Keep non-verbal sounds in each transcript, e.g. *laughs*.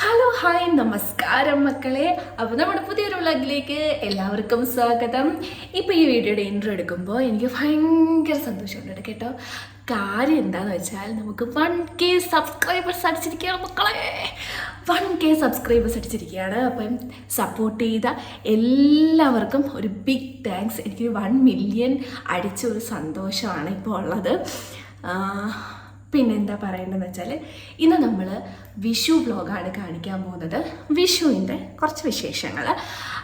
Hello hi നമസ്കാരം മക്കളെ. അപ്പോൾ നമ്മുടെ പുതിയൊരു വ്ളോഗിലേക്ക് എല്ലാവർക്കും സ്വാഗതം. ഇപ്പൊ ഈ വീഡിയോയുടെ ഇൻട്രോ എടുക്കുമ്പോൾ എനിക്ക് ഭയങ്കര സന്തോഷമുണ്ട് കേട്ടോ. കാര്യം എന്താണെന്ന് വെച്ചാൽ നമുക്ക് വൺ കെ സബ്സ്ക്രൈബേഴ്സ് അടിച്ചിരിക്കുകയാണ് മക്കളെ. വൺ കെ സബ്സ്ക്രൈബേഴ്സ് അടിച്ചിരിക്കുകയാണ്. അപ്പം സപ്പോർട്ട് ചെയ്ത എല്ലാവർക്കും ഒരു ബിഗ് താങ്ക്സ് എനിക്ക് വൺ മില്യൺ അടിച്ച ഒരു സന്തോഷമാണ് ഇപ്പോൾ ഉള്ളത്. ആ, പിന്നെന്താ പറയേണ്ടതെന്ന് വെച്ചാൽ ഇന്ന് നമ്മൾ വിഷു ബ്ലോഗാണ് കാണിക്കാൻ പോകുന്നത്. വിഷുവിന്റെ കുറച്ച് വിശേഷങ്ങൾ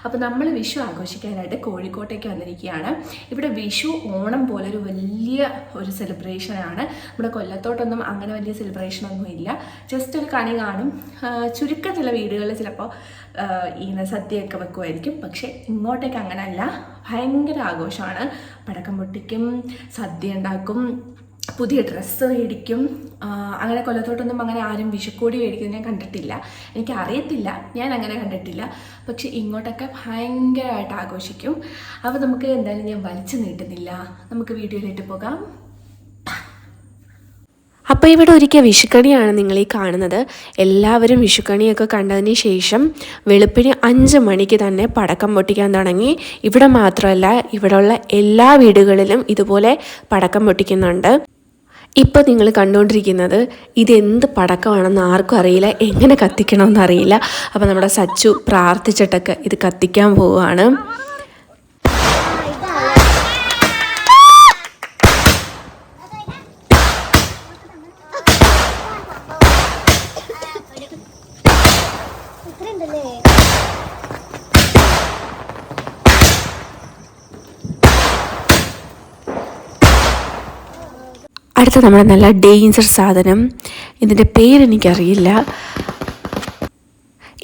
അപ്പോൾ നമ്മൾ വിഷു ആഘോഷിക്കാനായിട്ട് കോഴിക്കോട്ടേക്ക് വന്നിരിക്കുകയാണ്. ഇവിടെ വിഷു ഓണം പോലെ ഒരു വലിയ ഒരു സെലിബ്രേഷനാണ് നമ്മുടെ കൊല്ലത്തോട്ടൊന്നും അങ്ങനെ വലിയ സെലിബ്രേഷനൊന്നും ഇല്ല. ജസ്റ്റ് ഒരു കണി കാണും. ചുരുക്കം ചില വീടുകളിൽ ചിലപ്പോൾ ഇങ്ങനെ സദ്യയൊക്കെ വെക്കുമായിരിക്കും. പക്ഷേ ഇങ്ങോട്ടേക്ക് അങ്ങനെയല്ല ഭയങ്കര ആഘോഷമാണ്. പടക്കം പൊട്ടിക്കും സദ്യ ഉണ്ടാക്കും. പുതിയ ഡ്രസ്സ് മേടിക്കും. അങ്ങനെ കൊല്ലത്തോട്ടൊന്നും അങ്ങനെ ആരും വിഷുക്കോടി മേടിക്കുന്നത് ഞാൻ കണ്ടിട്ടില്ല. എനിക്ക് അറിയത്തില്ല ഞാൻ അങ്ങനെ കണ്ടിട്ടില്ല. പക്ഷെ ഇങ്ങോട്ടൊക്കെ ഭയങ്കരമായിട്ട് ആഘോഷിക്കും. അപ്പോൾ നമുക്ക് എന്തായാലും ഞാൻ വലിച്ചു നീട്ടുന്നില്ല. നമുക്ക് വീഡിയോയിലിട്ട് പോകാം. അപ്പോൾ ഇവിടെ ഒരിക്കൽ വിഷുക്കണിയാണ് നിങ്ങൾ ഈ കാണുന്നത്. എല്ലാവരും വിഷുക്കണിയൊക്കെ കണ്ടതിന് ശേഷം വെളുപ്പിന് അഞ്ച് മണിക്ക് തന്നെ പടക്കം പൊട്ടിക്കാൻ തുടങ്ങി. ഇവിടെ മാത്രമല്ല ഇവിടെയുള്ള എല്ലാ വീടുകളിലും ഇതുപോലെ പടക്കം പൊട്ടിക്കുന്നുണ്ട്. ഇപ്പോൾ നിങ്ങൾ കണ്ടുകൊണ്ടിരിക്കുന്നത് ഇതെന്ത് പടക്കമാണെന്ന് ആർക്കും അറിയില്ല എങ്ങനെ കത്തിക്കണമെന്ന് അറിയില്ല. അപ്പോൾ നമ്മുടെ സച്ചു പ്രാർത്ഥിച്ചിട്ടൊക്കെ ഇത് കത്തിക്കാൻ പോവുകയാണ്. അടുത്ത നമ്മുടെ നല്ല ഡേഞ്ചർ സാധനം. ഇതിന്റെ പേരെനിക്കറിയില്ല.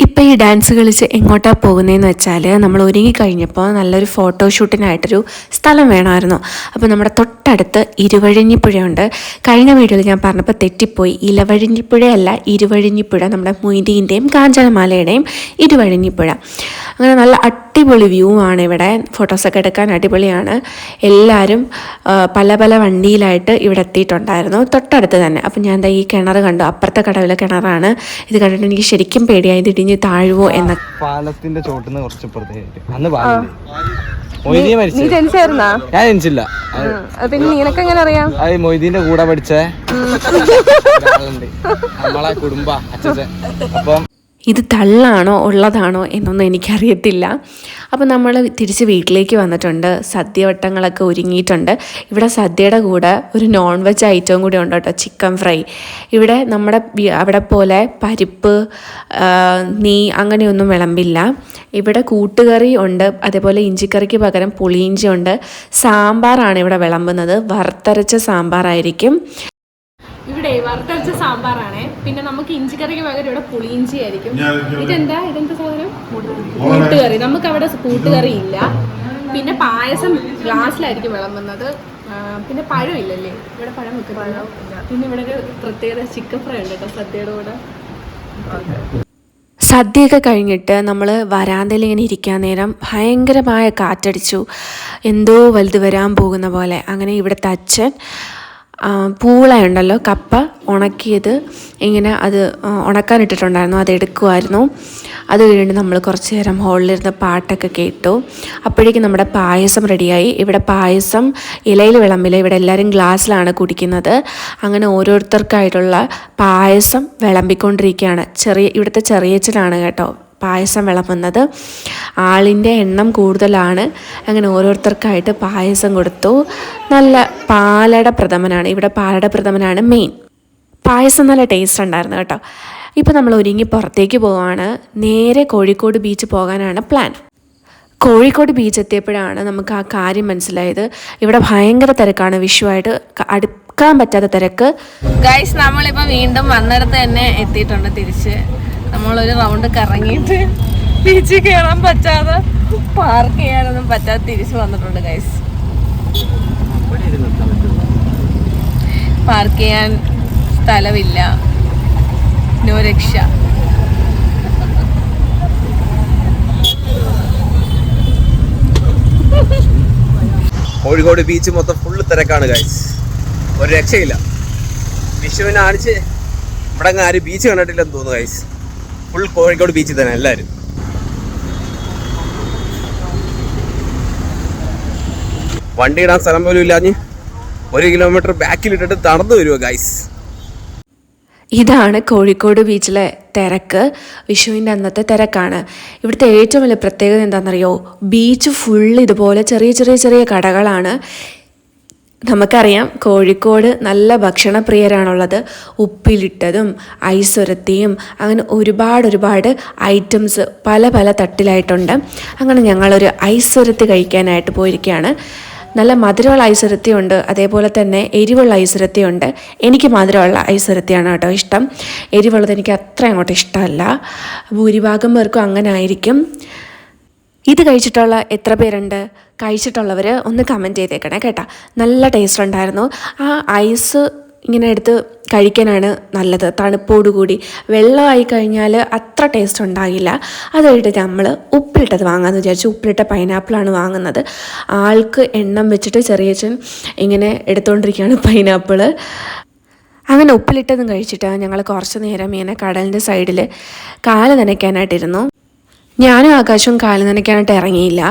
ഇപ്പം ഈ ഡാൻസ് കളിച്ച് എങ്ങോട്ടാണ് പോകുന്നതെന്ന് വെച്ചാൽ നമ്മൾ ഒരുങ്ങി കഴിഞ്ഞപ്പോൾ നല്ലൊരു ഫോട്ടോഷൂട്ടിനായിട്ടൊരു സ്ഥലം വേണമായിരുന്നു. അപ്പോൾ നമ്മുടെ തൊട്ടടുത്ത് ഇരുവഴിഞ്ഞിപ്പുഴയുണ്ട്. കഴിഞ്ഞ വീഡിയോയിൽ ഞാൻ പറഞ്ഞപ്പോൾ തെറ്റിപ്പോയി. ഇലവഴിഞ്ഞിപ്പുഴയല്ല ഇരുവഴിഞ്ഞിപ്പുഴ. നമ്മുടെ മൊയ്തീന്റെയും കാഞ്ചനമാലയുടെയും ഇരുവഴിഞ്ഞിപ്പുഴ. അങ്ങനെ നല്ല അടിപൊളി വ്യൂ ആണ് ഇവിടെ. ഫോട്ടോസൊക്കെ എടുക്കാൻ അടിപൊളിയാണ്. എല്ലാവരും പല പല വണ്ടിയിലായിട്ട് ഇവിടെ എത്തിയിട്ടുണ്ടായിരുന്നു. തൊട്ടടുത്ത് തന്നെ. അപ്പം ഞാൻ എന്താ ഈ കിണർ കണ്ടു. അപ്പുറത്തെ കടവിലെ കിണറാണ്. ഇത് കണ്ടിട്ട് എനിക്ക് ശരിക്കും പേടിയായി. ഇത് ഇടിഞ്ഞ് താഴുവോ എന്ന പാലത്തിന്റെ ചോട്ടുന്ന് കുറച്ച് അന്ന് മൊയ്തീൻ മരിച്ചു ജനിച്ചായിരുന്നാ? ഞാൻ ജനിച്ചില്ല. പിന്നെ നിനക്ക് എങ്ങനെ അറിയാം? അത് മൊയ്തീന്റെ കൂടെ പഠിച്ച. നമ്മളെ കുടുംബ അച്ഛൻ. അപ്പം ഇത് തള്ളാണോ ഉള്ളതാണോ എന്നൊന്നും എനിക്കറിയത്തില്ല. അപ്പോൾ നമ്മൾ തിരിച്ച് വീട്ടിലേക്ക് വന്നിട്ടുണ്ട്. സദ്യവട്ടങ്ങളൊക്കെ ഒരുങ്ങിയിട്ടുണ്ട്. ഇവിടെ സദ്യയുടെ കൂടെ ഒരു നോൺ വെജ് ഐറ്റവും കൂടി ഉണ്ട് കേട്ടോ ചിക്കൻ ഫ്രൈ ഇവിടെ നമ്മുടെ അവിടെ പോലെ പരിപ്പ് നീ അങ്ങനെയൊന്നും വിളമ്പില്ല. ഇവിടെ കൂട്ടുകറി ഉണ്ട്. അതേപോലെ ഇഞ്ചിക്കറിക്ക് പകരം പുളിയിഞ്ചി ഉണ്ട്. സാമ്പാറാണ് ഇവിടെ വിളമ്പുന്നത്. വറുത്തരച്ച സാമ്പാറായിരിക്കും. ഇവിടെ വറുത്തരച്ച സാമ്പാറാണ്. പിന്നെ നമുക്ക് ഇഞ്ചിക്കറിക്ക് പകരം ഇവിടെ പുളിയിഞ്ചി ആയിരിക്കും. ഇതെന്താ? ഇതെന്താ സാധനം? കൂട്ടുകറി. നമുക്ക് അവിടെ കൂട്ടുകറി ഇല്ല. പിന്നെ പായസം ഗ്ലാസ്സിലായിരിക്കും വിളമ്പുന്നത്. വന്നത് പിന്നെ പഴം ഇല്ലല്ലേ? ഇവിടെ പഴം വെക്കുന്ന പിന്നെ ഇവിടെ ഒരു പ്രത്യേകത ചിക്കൻ ഫ്രൈ ഉണ്ട് കേട്ടോ സദ്യയുടെ കൂടെ. സദ്യയൊക്കെ കഴിഞ്ഞിട്ട് നമ്മൾ വരാന്തയിൽ ഇങ്ങനെ ഇരിക്കാൻ നേരം ഭയങ്കരമായ കാറ്റടിച്ചു. എന്തോ വലുത് വരാൻ പോകുന്ന പോലെ. അങ്ങനെ ഇവിടുത്തെ അച്ഛൻ പൂള ഉണ്ടല്ലോ കപ്പ ഉണക്കിയത്. ഇങ്ങനെ അത് ഉണക്കാൻ ഇട്ടിട്ടുണ്ടായിരുന്നു അത് എടുക്കുമായിരുന്നു അത് കഴിഞ്ഞിട്ട് നമ്മൾ കുറച്ച് നേരം ഹോളിലിരുന്ന് പാട്ടൊക്കെ കേട്ടു. അപ്പോഴേക്കും നമ്മുടെ പായസം റെഡിയായി. ഇവിടെ പായസം ഇലയിൽ വിളമ്പില്ല ഇവിടെ എല്ലാവരും ഗ്ലാസ്സിലാണ് കുടിക്കുന്നത്. അങ്ങനെ ഓരോരുത്തർക്കായിട്ടുള്ള പായസം വിളമ്പിക്കൊണ്ടിരിക്കുകയാണ്. ചെറിയ ഇവിടുത്തെ ചെറിയച്ചിലാണ് കേട്ടോ. പായസം വിളമ്പുന്നത്. ആളിന്റെ എണ്ണം കൂടുതലാണ്. അങ്ങനെ ഓരോരുത്തർക്കായിട്ട് പായസം കൊടുത്തു. നല്ല പാലട പ്രഥമനാണ്. ഇവിടെ പാലട പ്രഥമനാണ് മെയിൻ പായസം നല്ല ടേസ്റ്റ് ഉണ്ടായിരുന്നു കേട്ടോ. ഇപ്പോൾ നമ്മൾ ഒരുങ്ങി പുറത്തേക്ക് പോവാണ്. നേരെ കോഴിക്കോട് ബീച്ച് പോകാനാണ് പ്ലാൻ കോഴിക്കോട് ബീച്ച് എത്തിയപ്പോഴാണ് നമുക്ക് ആ കാര്യം മനസ്സിലായത്. ഇവിടെ ഭയങ്കര തിരക്കാണ്. വിഷുവായിട്ട് അടുക്കാൻ പറ്റാത്ത തിരക്ക്. ഗൈസ് നമ്മളിപ്പോൾ വീണ്ടും വന്നിടത്ത് തന്നെ എത്തിയിട്ടുണ്ട് തിരിച്ച്. നമ്മളൊരു റൗണ്ട് കറങ്ങിയിട്ട് ബീച്ചിൽ കയറാൻ പറ്റാതെ പാർക്ക് ചെയ്യാനൊന്നും പറ്റാതെ തിരിച്ചു വന്നിട്ടുണ്ട് ഗൈസ് പാർക്ക് ചെയ്യാൻ സ്ഥലമില്ല. നോ രക്ഷ. കോഴിക്കോട് ബീച്ച് മൊത്തം ഫുള്ള് തിരക്കാണ് ഗൈസ് ഒരു രക്ഷയില്ല. വിഷുവിനെ കാണിച്ച് ഇവിടെ ആരും ബീച്ച് കണ്ടിട്ടില്ലെന്ന് തോന്നുന്നു ഗൈസ് ഫുൾ കോഴിക്കോട് ബീച്ചിൽ തന്നെ എല്ലാവരും വണ്ടി ഇടാൻ സ്ഥലം പോലും ഇല്ലാഞ്ഞ് ഒരു കിലോമീറ്റർ ബാക്കിലിട്ടിട്ട് നടന്നു വരുമോ ഗൈസ് ഇതാണ് കോഴിക്കോട് ബീച്ചിലെ തിരക്ക്. വിഷുവിന്റെ അന്നത്തെ തിരക്കാണ്. ഇവിടുത്തെ ഏറ്റവും വലിയ പ്രത്യേകത എന്താണെന്നറിയോ? ബീച്ച് ഫുൾ ഇതുപോലെ ചെറിയ ചെറിയ ചെറിയ കടകളാണ്. നമുക്കറിയാം കോഴിക്കോട് നല്ല ഭക്ഷണപ്രിയരാണുള്ളത്. ഉപ്പിലിട്ടതും ഐസുരത്തിയും അങ്ങനെ ഒരുപാട് ഒരുപാട് ഐറ്റംസ് പല പല തട്ടിലായിട്ടുണ്ട്. അങ്ങനെ ഞങ്ങളൊരു ഐസുരത്തി കഴിക്കാനായിട്ട് പോയിരിക്കുകയാണ്. നല്ല മധുരമുള്ള ഐസുരത്തിയുണ്ട് അതേപോലെ തന്നെ എരിവുള്ള ഐസുരത്തിയുണ്ട് എനിക്ക് മധുരമുള്ള ഐസുരത്തിയാണ് കേട്ടോ ഇഷ്ടം. എരിവുള്ളത് എനിക്ക് അത്ര അങ്ങോട്ട് ഇഷ്ടമല്ല. ഭൂരിഭാഗം പേർക്കും അങ്ങനെ ആയിരിക്കും. ഇത് കഴിച്ചിട്ടുള്ള എത്ര പേരുണ്ട്? കഴിച്ചിട്ടുള്ളവർ ഒന്ന് കമന്റ് ചെയ്തേക്കണേ കേട്ടോ. നല്ല ടേസ്റ്റ് ഉണ്ടായിരുന്നു. ആ ഐസ് ഇങ്ങനെ എടുത്ത് കഴിക്കാനാണ് നല്ലത്. തണുപ്പോടുകൂടി. വെള്ളമായി കഴിഞ്ഞാൽ അത്ര ടേസ്റ്റ് ഉണ്ടാകില്ല അത് കഴിഞ്ഞിട്ട് നമ്മൾ ഉപ്പിലിട്ടത് വാങ്ങാമെന്ന് വിചാരിച്ചു. ഉപ്പിലിട്ട പൈനാപ്പിളാണ് വാങ്ങുന്നത്. ആൾക്ക് എണ്ണം വെച്ചിട്ട് ചെറിയച്ഛൻ ഇങ്ങനെ എടുത്തുകൊണ്ടിരിക്കുകയാണ് പൈനാപ്പിൾ അങ്ങനെ ഉപ്പിലിട്ടതും കഴിച്ചിട്ട് ഞങ്ങൾ കുറച്ച് നേരം ഇങ്ങനെ കടലിന്റെ സൈഡിൽ കാൽ നനയ്ക്കാനായിട്ടിരുന്നു. ഞാനും ആകാശവും കാൽ നനയ്ക്കാനായിട്ട് ഇറങ്ങിയില്ല.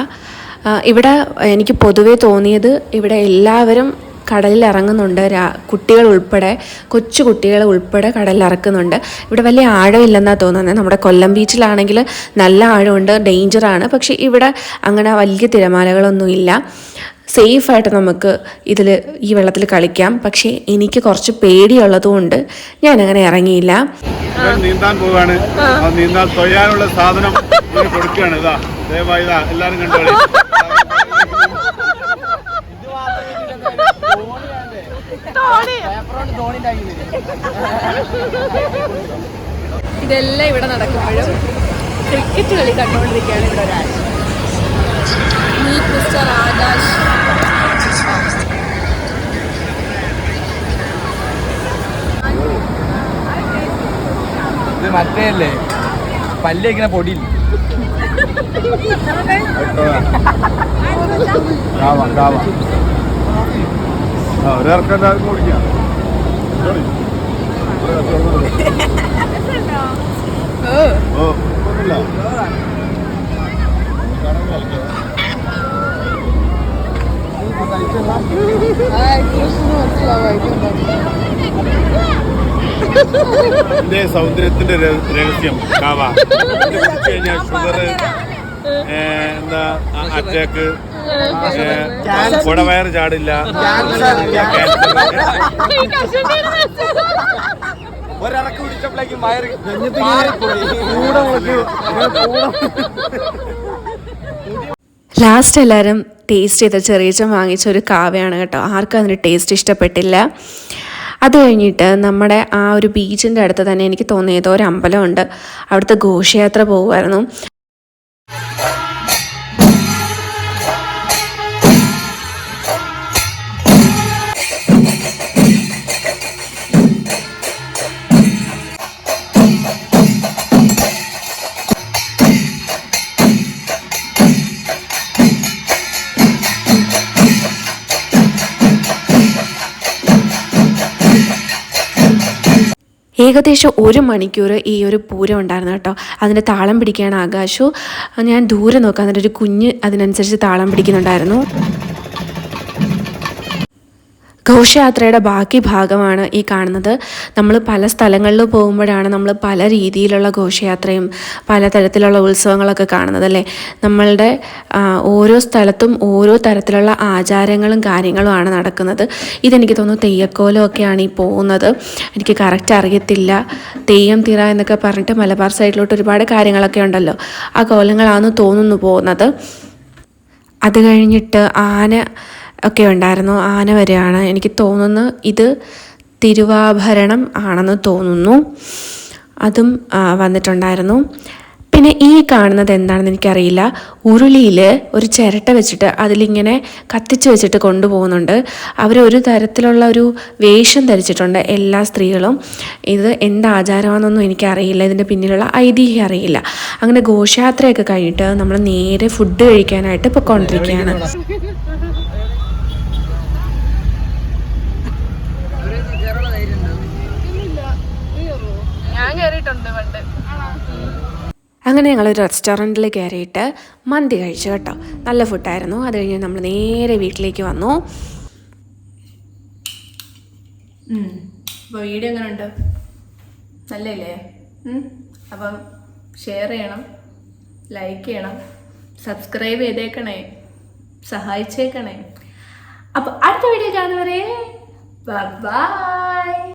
ഇവിടെ എനിക്ക് പൊതുവേ തോന്നിയത് ഇവിടെ എല്ലാവരും കടലിൽ ഇറങ്ങുന്നുണ്ട്. രാ കുട്ടികൾ ഉൾപ്പെടെ കൊച്ചു കുട്ടികൾ ഉൾപ്പെടെ കടലിൽ ഇറക്കുന്നുണ്ട്. ഇവിടെ വലിയ ആഴമില്ലെന്നാണ് തോന്നുന്നത് നമ്മുടെ കൊല്ലം ബീച്ചിലാണെങ്കിൽ നല്ല ആഴമുണ്ട് ഡേഞ്ചറാണ് പക്ഷേ ഇവിടെ അങ്ങനെ വലിയ തിരമാലകളൊന്നുമില്ല. സേഫായിട്ട് നമുക്ക് ഇതിൽ ഈ വെള്ളത്തിൽ കളിക്കാം. പക്ഷേ എനിക്ക് കുറച്ച് പേടിയുള്ളതുകൊണ്ട് ഞാൻ അങ്ങനെ ഇറങ്ങിയില്ല നീന്താൻ പോവാണ് സാധനം കൊടുക്കുകയാണ്. ഇതാ ദയവായി ഇതാ കണ്ടോളി ഇതെല്ലാം ഇവിടെ നടക്കുമ്പോഴും ക്രിക്കറ്റ് കളി കണ്ടുകൊണ്ടിരിക്കുകയാണ് ഇവിടെ ഒരാൾ. Meet mister Akash. മറ്റേ അല്ലേ പല്ലിങ്ങനെ പൊടി കാവ കാവ എല്ലാവർക്കും കുടിക്കാം. ഇതിന്റെ സൗന്ദര്യത്തിന്റെ രഹസ്യം. *laughs* കാവ കഴിഞ്ഞാൽ ഷുഗർ എന്താ അറ്റാക്ക് കുടവയർ ചാടില്ല. *laughs* ഒരിറക്ക് പിടിച്ചപ്പോഴേക്കും വയറ് ലാസ്റ്റ് എല്ലാവരും ടേസ്റ്റ് ചെയ്ത ചെറിയച്ചൻ വാങ്ങിച്ച ഒരു കാവയാണ് കേട്ടോ. ആർക്കും അതിന് ടേസ്റ്റ് ഇഷ്ടപ്പെട്ടില്ല. അത് കഴിഞ്ഞിട്ട് നമ്മുടെ ആ ഒരു ബീച്ചിന്റെ അടുത്ത് തന്നെ എനിക്ക് തോന്നിയത് ഒരു അമ്പലമുണ്ട്. അവിടുത്തെ ഘോഷയാത്ര പോകുമായിരുന്നു ഏകദേശം ഒരു മണിക്കൂർ ഈ ഒരു പൂരം ഉണ്ടായിരുന്നു കേട്ടോ. അതിന്റെ താളം പിടിക്കുകയാണ് ആകാശു. ഞാൻ ദൂരെ നോക്കാൻ ഒരു കുഞ്ഞ് അതിനനുസരിച്ച് താളം പിടിക്കുന്നുണ്ടായിരുന്നു. ഘോഷയാത്രയുടെ ബാക്കി ഭാഗമാണ് ഈ കാണുന്നത്. നമ്മൾ പല സ്ഥലങ്ങളിൽ പോകുമ്പോഴാണ് നമ്മൾ പല രീതിയിലുള്ള ഘോഷയാത്രയും പലതരത്തിലുള്ള ഉത്സവങ്ങളൊക്കെ കാണുന്നത് അല്ലേ? നമ്മളുടെ ഓരോ സ്ഥലത്തും ഓരോ തരത്തിലുള്ള ആചാരങ്ങളും കാര്യങ്ങളുമാണ് നടക്കുന്നത്. ഇതെനിക്ക് തോന്നുന്നു തെയ്യക്കോലം ഒക്കെയാണ് ഈ പോകുന്നത്. എനിക്ക് കറക്റ്റ് അറിയത്തില്ല. തെയ്യം തിറ എന്നൊക്കെ പറഞ്ഞിട്ട് മലബാർ സൈഡിലോട്ട് ഒരുപാട് കാര്യങ്ങളൊക്കെ ഉണ്ടല്ലോ. ആ കോലങ്ങളാണെന്ന് തോന്നുന്നു പോകുന്നത്. അത് കഴിഞ്ഞിട്ട് ആന ഒക്കെ ഉണ്ടായിരുന്നു. ആന വരെയാണ്. എനിക്ക് തോന്നുന്നു ഇത് തിരുവാഭരണം ആണെന്ന് തോന്നുന്നു. അതും വന്നിട്ടുണ്ടായിരുന്നു. പിന്നെ ഈ കാണുന്നത് എന്താണെന്ന് എനിക്കറിയില്ല. ഉരുളിയിൽ ഒരു ചിരട്ട വെച്ചിട്ട് അതിലിങ്ങനെ കത്തിച്ച് വെച്ചിട്ട് കൊണ്ടുപോകുന്നുണ്ട്. അവർ ഒരു തരത്തിലുള്ള ഒരു വേഷം ധരിച്ചിട്ടുണ്ട് എല്ലാ സ്ത്രീകളും. ഇത് എന്ത് ആചാരമാണെന്നൊന്നും എനിക്കറിയില്ല. ഇതിന്റെ പിന്നിലുള്ള ഐതിഹ്യം അറിയില്ല. അങ്ങനെ ഘോഷയാത്രയൊക്കെ കഴിഞ്ഞിട്ട് നമ്മൾ നേരെ ഫുഡ് കഴിക്കാനായിട്ട് പൊയ്ക്കൊണ്ടിരിക്കുകയാണ് അങ്ങനെ ഞങ്ങളൊരു റെസ്റ്റോറന്റിൽ കയറിയിട്ട് മന്തി കഴിച്ചു കേട്ടോ. നല്ല ഫുഡായിരുന്നു അത് കഴിഞ്ഞ് നമ്മൾ നേരെ വീട്ടിലേക്ക് വന്നു. അപ്പോൾ വീഡിയോ എങ്ങനെ ഉണ്ട് നല്ലല്ലേ അപ്പം ഷെയർ ചെയ്യണം ലൈക്ക് ചെയ്യണം സബ്സ്ക്രൈബ് ചെയ്തേക്കണേ സഹായിച്ചേക്കണേ. അപ്പോൾ അടുത്ത വീഡിയോ കാണുന്നവരെ ബൈ